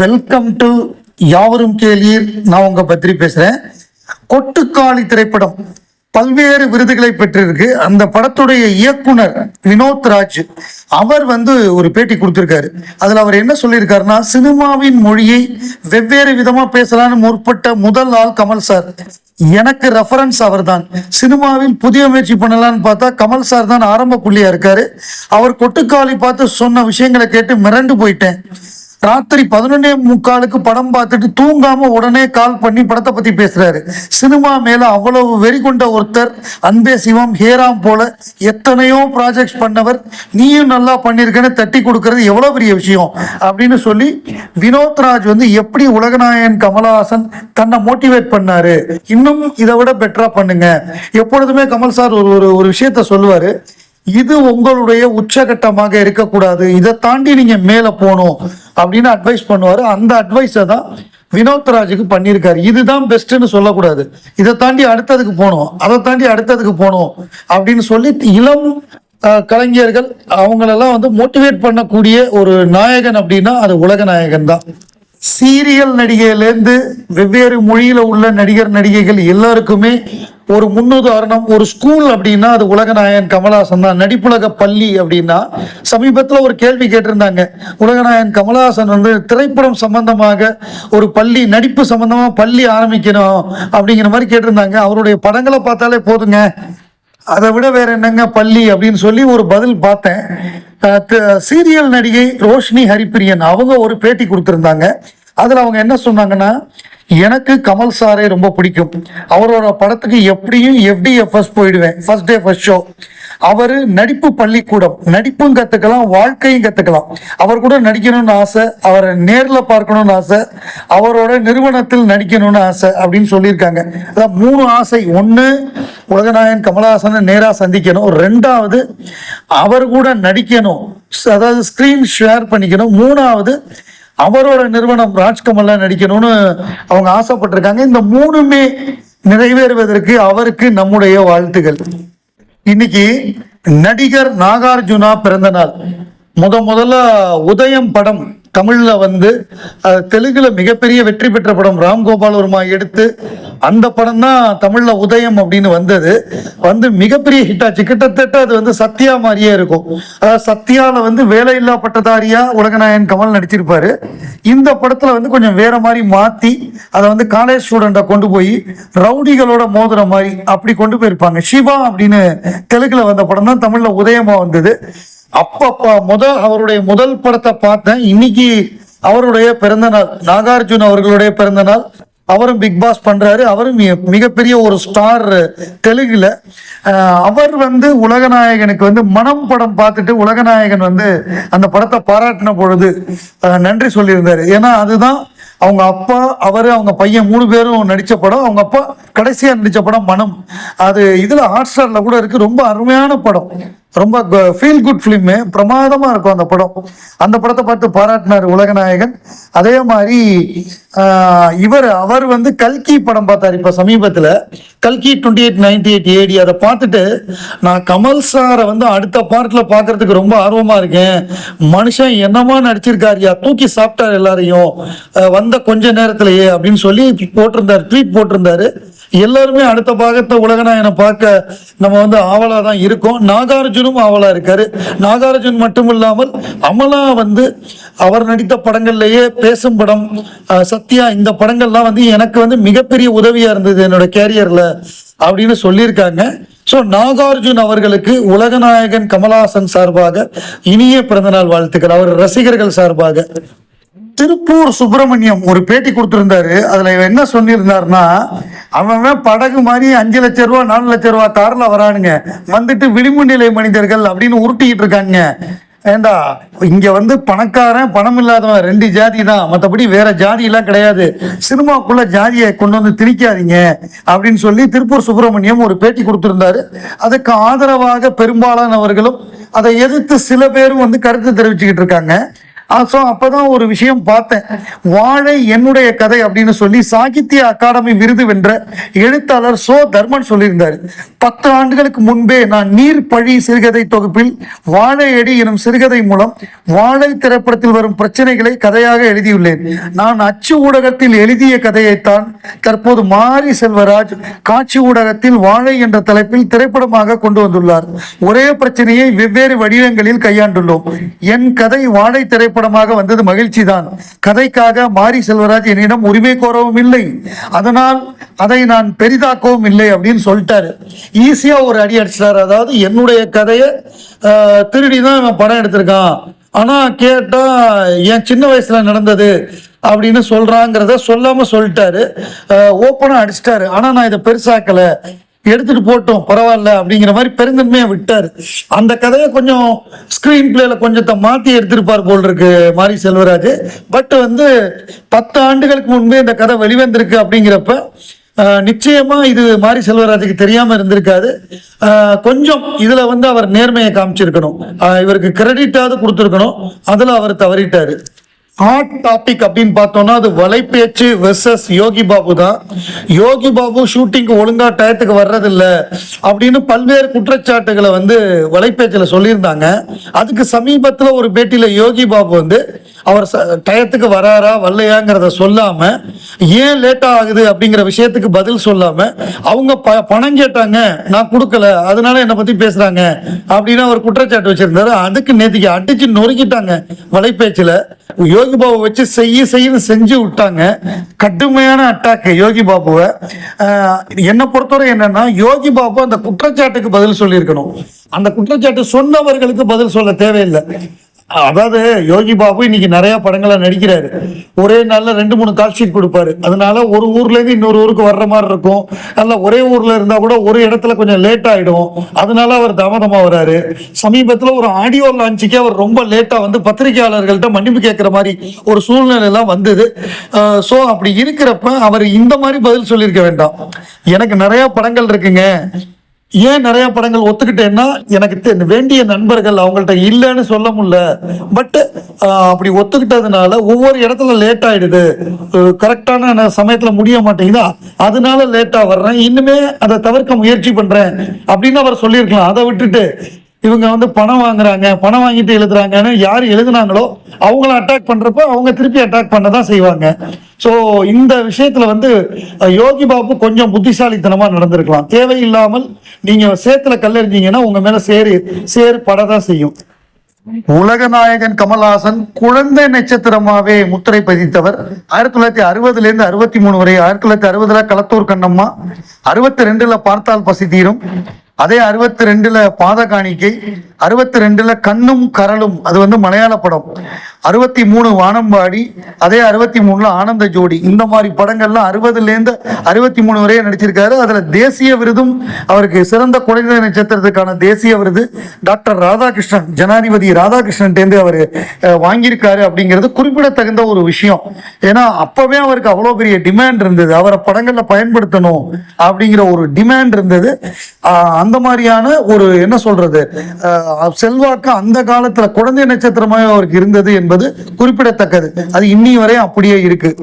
Welcome to யாவரும் கேளீர். நான் உங்க பத்திரி பேசுறேன். கொட்டுக்காளி திரைப்படம் பல்வேறு விருதுகளை பெற்றிருக்கு. அந்த படத்துடைய இயக்குனர் வினோத் ராஜ் அவர் வந்து ஒரு பேட்டி கொடுத்திருக்காரு. அதுல அவர் என்ன சொல்லியிருக்காருன்னா சினிமாவின் மொழியை வெவ்வேறு விதமா பேசலாம்னு முற்பட்ட முதல் ஆள் கமல் சார். எனக்கு ரெஃபரன்ஸ் அவர்தான். சினிமாவில் புதிய முயற்சி பண்ணலாம்னு பார்த்தா கமல் சார் தான் ஆரம்ப புள்ளியா இருக்காரு. அவர் கொட்டுக்காளி பார்த்து சொன்ன விஷயங்களை கேட்டு மிரண்டு போயிட்டேன். ராத்திரி பதினொன்னே முக்காலுக்கு படம் பார்த்துட்டு தூங்காம உடனே கால் பண்ணி படத்தை பத்தி பேசுறாரு. சினிமா மேல அவ்வளவு வெறி கொண்ட ஒருத்தர் அன்பே சிவம் ஹேராம் போல எத்தனையோ ப்ராஜெக்ட்ஸ் பண்ணவர் நீயும் நல்லா பண்ணிருக்கன்னு தட்டி கொடுக்கறது எவ்வளவு பெரிய விஷயம் அப்படின்னு சொல்லி வினோத் ராஜ் வந்து எப்படி உலகநாயகன் கமலஹாசன் தன்னை மோட்டிவேட் பண்ணாரு? இன்னும் இதை விட பெட்டரா பண்ணுங்க. எப்பொழுதுமே கமல் சார் ஒரு ஒரு ஒரு விஷயத்த சொல்லுவாரு. இது உங்களுடைய உச்சகட்டமாக இருக்கக்கூடாது. இதை தாண்டி நீங்க மேல போகணும் அப்படின்னு அட்வைஸ் பண்ணுவாரு. அந்த அட்வைஸை தான் வினோத் ராஜுக்கு பண்ணியிருக்காரு. இதுதான் பெஸ்ட்னு சொல்லக்கூடாது. இதை தாண்டி அடுத்ததுக்கு போகணும். அதை தாண்டி அடுத்ததுக்கு போகணும் அப்படின்னு சொல்லி இளம் கலைஞர்கள் அவங்களெல்லாம் வந்து மோட்டிவேட் பண்ணக்கூடிய ஒரு நாயகன் அப்படின்னா அது உலக நாயகன் தான். சீரியல் நடிகையிலேருந்து வெவ்வேறு மொழியில உள்ள நடிகர் நடிகைகள் எல்லாருக்குமே ஒரு முன்னுதாரணம் ஒரு ஸ்கூல் அப்படின்னா அது உலகநாயகன் கமலஹாசன் தான். நடிப்புலக பள்ளி அப்படின்னா சமீபத்தில் ஒரு கேள்வி கேட்டிருந்தாங்க. உலகநாயகன் கமலஹாசன் வந்து திரைப்படம் சம்பந்தமாக ஒரு பள்ளி நடிப்பு சம்பந்தமாக பள்ளி ஆரம்பிக்கணும் அப்படிங்கிற மாதிரி கேட்டிருந்தாங்க. அவருடைய படங்களை பார்த்தாலே போதுங்க. அதை விட வேற என்னங்க பள்ளி அப்படின்னு சொல்லி ஒரு பதில் பார்த்தேன். சீரியல் நடிகை ரோஷினி ஹரிப்பிரியன் அவங்க ஒரு பேட்டி கொடுத்துருந்தாங்க. அதில் அவங்க என்ன சொன்னாங்கன்னா எனக்கு கமல் சாரை ரொம்ப பிடிக்கும். அவரோட படத்துக்கு எப்படியும் எஃப்டிஎஃப்எஸ் போயிடுவேன். ஃபர்ஸ்ட் டே ஃபர்ஸ்ட் ஷோ அவரு நடிப்பு பள்ளிக்கூடம். நடிப்பும் கத்துக்கலாம் வாழ்க்கையும் கத்துக்கலாம். அவர் கூட நடிக்கணும்னு ஆசை அவரை நேர்ல பார்க்கணும்னு ஆசை அவரோட நிறுவனத்தில் நடிக்கணும்னு ஆசை அப்படின்னு சொல்லியிருக்காங்க. அதான் மூணு ஆசை. ஒண்ணு உலகநாயகன் கமலஹாசனை நேரா சந்திக்கணும். ரெண்டாவது அவர் கூட நடிக்கணும். அதாவது ஸ்கிரீன் ஷேர் பண்ணிக்கணும். மூணாவது அவரோட நிறுவனம் ராஜ்கமல்ல நடிக்கணும்னு அவங்க ஆசைப்பட்டிருக்காங்க. இந்த மூணுமே நிறைவேறுவதற்கு அவருக்கு நம்முடைய வாழ்த்துகள். இன்னைக்கு நடிகர் நாகார்ஜுனா பிறந்த நாள். முத முதல்ல உதயம் படம் தமிழ்ல வந்து தெலுங்கில் தெலுங்குல மிகப்பெரிய வெற்றி பெற்ற படம் ராம்கோபால் வர்மா எடுத்து அந்த படம் தான் தமிழ்ல உதயம் அப்படின்னு வந்தது. வந்து மிகப்பெரிய ஹிட் ஆச்சு. கிட்டத்தட்ட அது வந்து சத்யா மாதிரியே இருக்கும். அதாவது சத்யாவில் வந்து வேலையில்லா பட்டதாரியா உலகநாயகன் கமல் நடிச்சிருப்பாரு. இந்த படத்துல வந்து கொஞ்சம் வேற மாதிரி மாத்தி அதை வந்து காலேஜ் ஸ்டூடெண்ட்டை கொண்டு போய் ரவுடிகளோட மோதுற மாதிரி அப்படி கொண்டு போயிருப்பாங்க. சிவா அப்படின்னு தெலுங்கில் வந்த படம் தான் தமிழ்ல உதயமா வந்தது. அப்பப்பா முதல் அவருடைய முதல் படத்தை பார்த்தேன். இன்னைக்கு அவருடைய பிறந்த நாள் நாகார்ஜுன் அவர்களுடைய பிறந்த நாள். அவரும் பிக் பாஸ் பண்றாரு. அவரும் மிகப்பெரிய ஒரு ஸ்டார் தெலுங்குல. அவர் வந்து உலகநாயகனுக்கு வந்து மனம் படம் பார்த்துட்டு உலகநாயகன் வந்து அந்த படத்தை பாராட்டின பொழுது நன்றி சொல்லியிருந்தாரு. ஏன்னா அதுதான் அவங்க அப்பா அவர் அவங்க பையன் மூணு பேரும் நடித்த படம். அவங்க அப்பா கடைசியாக நடித்த படம் மனம். அது இதில் ஹாட் ஸ்டாரில் கூட இருக்கு. ரொம்ப அருமையான படம். ரொம்ப ஃபீல் குட் ஃபிலிம் பிரமாதமாக இருக்கும் அந்த படம். அந்த படத்தை பார்த்து பாராட்டினார் உலகநாயகன். அதே மாதிரி இவர் அவர் வந்து கல்கி படம் பார்த்தார் இப்போ சமீபத்தில். கல்கி twenty eight ninety eight AD அதை பார்த்துட்டு நான் கமல் சாரை வந்து அடுத்த பார்ட்டில் பார்க்கறதுக்கு ரொம்ப ஆர்வமாக இருக்கேன். மனுஷன் என்னமா நடிச்சிருக்காருயா தூக்கி சாப்பிட்டார் எல்லாரையும். வந்த கொஞ்ச நேரத்திலேயே அப்படின்னு சொல்லி போட்டிருந்தார் ட்வீட் போட்டிருந்தாரு. எல்லாருமே அடுத்த பாகத்தை உலகநாயகனை பார்க்க நம்ம வந்து ஆவலாக தான் இருக்கோம். நாகார்ஜுனும் ஆவலா இருக்காரு. நாகார்ஜுன் மட்டும் இல்லாமல் அமலா வந்து அவர் நடித்த படங்கள்லேயே பேசும் படம் சத்யா இந்த படங்கள்லாம் வந்து எனக்கு வந்து மிகப்பெரிய உதவியா இருந்தது என்னோட கேரியர்ல அப்படின்னு சொல்லியிருக்காங்க. ஸோ நாகார்ஜுன் அவர்களுக்கு உலகநாயகன் கமலஹாசன் சார்பாக இனிய பிறந்தநாள் வாழ்த்துக்கள். அவர் ரசிகர்கள் சார்பாக. திருப்பூர் சுப்பிரமணியம் ஒரு பேட்டி கொடுத்திருந்தாரு. அதுல என்ன சொல்லியிருந்தாருன்னா அவன் படகு மாதிரி அஞ்சு லட்சம் ரூபா நாலு லட்சம் ரூபா தாரில் வரானுங்க. வந்துட்டு விளிம்பு நிலை மனிதர்கள் அப்படின்னு உருட்டிக்கிட்டு இருக்காங்க ஏண்டா இங்க வந்து பணக்காரன் பணம் இல்லாதவன் ரெண்டு ஜாதி தான். மற்றபடி வேற ஜாதி எல்லாம் கிடையாது. சினிமாக்குள்ள ஜாதியை கொண்டு வந்து திணிக்காதீங்க அப்படின்னு சொல்லி திருப்பூர் சுப்பிரமணியம் ஒரு பேட்டி கொடுத்திருந்தாரு. அதுக்கு ஆதரவாக பெரும்பாலானவர்களும் அதை எதிர்த்து சில பேரும் வந்து கருத்து தெரிவிச்சுக்கிட்டு இருக்காங்க. ஸோ அப்போதான் ஒரு விஷயம் பார்த்தேன். வாழை என்னுடைய கதை அப்படின்னு சொல்லி சாகித்ய அகாடமி விருது வென்ற எழுத்தாளர் சோ தர்மன் சொல்லியிருந்தார். பத்து ஆண்டுகளுக்கு முன்பே நான் நீர் பழி சிறுகதை தொகுப்பில் வாழை அடி எனும் சிறுகதை மூலம் வாழை திரைப்படத்தில் வரும் பிரச்சனைகளை கதையாக எழுதியுள்ளேன். நான் அச்சு ஊடகத்தில் எழுதிய கதையைத்தான் தற்போது மாரி செல்வராஜ் காட்சி ஊடகத்தில் வாழை என்ற தலைப்பில் திரைப்படமாக கொண்டு வந்துள்ளார். ஒரே பிரச்சனையை வெவ்வேறு வடிவங்களில் கையாண்டுள்ளோம். என் கதை வாழை திரைப்படமாக வந்தது மகிழ்ச்சி தான் கதைக்காக மாரி செல்வராஜ் என்னிடம் உரிமை கோரவும் இல்லை. அதனால் அதை நான் பெரிதாக்கவும் இல்லை அப்படின்னு சொல்லிட்டாரு. ஈஸியாக ஒரு அடி அடிச்சிட்டாரு. அதாவது என்னுடைய கதையை திருடி தான் இவன் படம் எடுத்திருக்கான். ஆனால் கேட்டால் என் சின்ன வயசுல நடந்தது அப்படின்னு சொல்கிறாங்கிறத சொல்லாமல் சொல்லிட்டாரு. ஓப்பனாக அடிச்சிட்டாரு. ஆனால் நான் இதை பெருசாக்கலை. எடுத்துட்டு போட்டோம் பரவாயில்ல அப்படிங்கிற மாதிரி பெருந்தன்மையா விட்டாரு. அந்த கதையை கொஞ்சம் ஸ்கிரீன் பிளேல கொஞ்சத்தை மாத்தி எடுத்திருப்பார் போல் இருக்கு மாரி செல்வராஜ். பட் வந்து பத்து ஆண்டுகளுக்கு முன்பே இந்த கதை வெளிவந்திருக்கு அப்படிங்கிறப்ப நிச்சயமா இது மாரி செல்வராஜுக்கு தெரியாம இருந்திருக்காது. கொஞ்சம் இதுல வந்து அவர் நேர்மையை காமிச்சிருக்கணும். இவருக்கு கிரெடிட்டாவது கொடுத்துருக்கணும். அதுல அவர் தவறிட்டாரு. ஹாட் டாபிக் அப்படின்னு பார்த்தோம்னா அது வலைப்பேச்சு வெர்சஸ் யோகி பாபு தான். யோகி பாபு ஷூட்டிங்க்கு ஒழுங்கா டயத்துக்கு வர்றதில்ல அப்படின்னு பல்வேறு குற்றச்சாட்டுகளை வந்து வலைப்பேச்சில் சொல்லியிருந்தாங்க. அதுக்கு சமீபத்தில் ஒரு பேட்டியில் யோகி பாபு வந்து அவர் ச- டயத்துக்கு வராரா வரலையாங்கிறத சொல்லாம ஏன் லேட்டா ஆகுது அப்படிங்கிற விஷயத்துக்கு பதில் சொல்லாம அவங்க ப- பணம் கேட்டாங்க நான் கொடுக்கல அதனால என்னை பற்றி பேசுகிறாங்க அப்படின்னு அவர் குற்றச்சாட்டு வச்சிருந்தாரு. அதுக்கு நேத்திக்கு அடிச்சு நொறுக்கிட்டாங்க வலைப்பேச்சில். யோகி பாபு வச்சு செய்ய செய்யன்னு செஞ்சு விட்டாங்க. கடுமையான அட்டாக் யோகி பாபுவை. ஆஹ், என்னை பொறுத்தவரை என்னன்னா யோகி பாபு அந்த குற்றச்சாட்டுக்கு பதில் சொல்லியிருக்கணும். அந்த குற்றச்சாட்டு சொன்னவர்களுக்கு பதில் சொல்ல தேவையில்லை. அதாவது யோகி பாபு இன்னைக்கு நிறைய படங்களை நடிக்கிறாரு. ஒரே நாள்ல ரெண்டு மூணு கால் ஷீட் கொடுப்பாரு. அதனால ஒரு ஊர்ல இருந்து இன்னொரு ஊருக்கு வர்ற மாதிரி இருக்கும். அல்ல ஒரே ஊர்ல இருந்தா கூட ஒரு இடத்துல கொஞ்சம் லேட் ஆயிடும். அதனால அவர் தாமதமா வராரு. சமீபத்துல ஒரு ஆடியோ லான்ச்சுக்கே அவர் ரொம்ப லேட்டா வந்து பத்திரிகையாளர்கள்ட்ட மன்னிப்பு கேட்கிற மாதிரி ஒரு சூழ்நிலை எல்லாம் வந்தது ஸோ அப்படி இருக்கிறப்ப அவர் இந்த மாதிரி பதில் சொல்லியிருக்க வேண்டாம். எனக்கு நிறைய படங்கள் இருக்குங்க. ஏன் நிறைய படங்கள் ஒத்துக்கிட்டேன்னா எனக்கு வேண்டிய நண்பர்கள் அவங்கள்ட்ட இல்லைன்னு சொல்ல முடியல. பட் அப்படி ஒத்துக்கிட்டதுனால ஒவ்வொரு இடத்துல லேட் ஆயிடுது. கரெக்டான சமயத்துல முடிய மாட்டேங்குதா? அதனால லேட்டா வர்றேன். இன்னுமே அதை தவிர்க்க முயற்சி பண்றேன். அப்படின்னு அவர் சொல்லியிருக்கலாம். அதை விட்டுட்டு இவங்க வந்து பணம் வாங்குறாங்க பணம் வாங்கிட்டு எழுதுறாங்கன்னு யார் எழுதுனாங்களோ அவங்கள அட்டாக் பண்றப்ப அவங்க திருப்பி அட்டாக் பண்ண தான் செய்வாங்க. ஸோ இந்த விஷயத்துல வந்து யோகி பாபு கொஞ்சம் புத்திசாலித்தனமா நடந்திருக்கலாம். தேவையில்லாமல் நீங்க சேத்துல கல்லறிஞ்சீங்கன்னா உங்க மேல சேரு சேறு படதான் செய்யும். உலகநாயகன் கமல்ஹாசன் குழந்தை நட்சத்திரமாவே முத்திரை பதித்தவர். ஆயிரத்தி தொள்ளாயிரத்தி அறுபதுல இருந்து அறுபத்தி மூணு வரை ஆயிரத்தி தொள்ளாயிரத்தி அறுபதுல களத்தூர் கண்ணம்மா அறுபத்தி ரெண்டுல பார்த்தால் பசி தீரும். அதே அறுபத்தி ரெண்டுல பாத காணிக்கை அறுபத்தி ரெண்டுல கண்ணும் கரலும் அது வந்து மலையாள படம். அறுபத்தி மூணு வானம்பாடி அதே அறுபத்தி மூணுல ஆனந்த ஜோடி. இந்த மாதிரி படங்கள்லாம் அறுபதுல இருந்து அறுபத்தி மூணு வரைய நடிச்சிருக்காரு. அதுல தேசிய விருதும் அவருக்கு சிறந்த குழந்தை நட்சத்திரத்துக்கான தேசிய விருது டாக்டர் ராதாகிருஷ்ணன் ஜனாதிபதி ராதாகிருஷ்ணன் அவர் வாங்கியிருக்காரு அப்படிங்கிறது குறிப்பிடத்தகுந்த ஒரு விஷயம். ஏன்னா அப்பவே அவருக்கு அவ்வளோ பெரிய டிமாண்ட் இருந்தது. அவரை படங்கள்ல பயன்படுத்தணும் அப்படிங்கிற ஒரு டிமாண்ட் இருந்தது. அந்த மாதிரியான ஒரு என்ன சொல்றது செல்வாக்கு அந்த காலத்துல குழந்தை நட்சத்திரமாக அவருக்கு இருந்தது என்பது குறிப்பிடத்தக்கது. அது இன்னி வரை அப்படியே இருக்கு.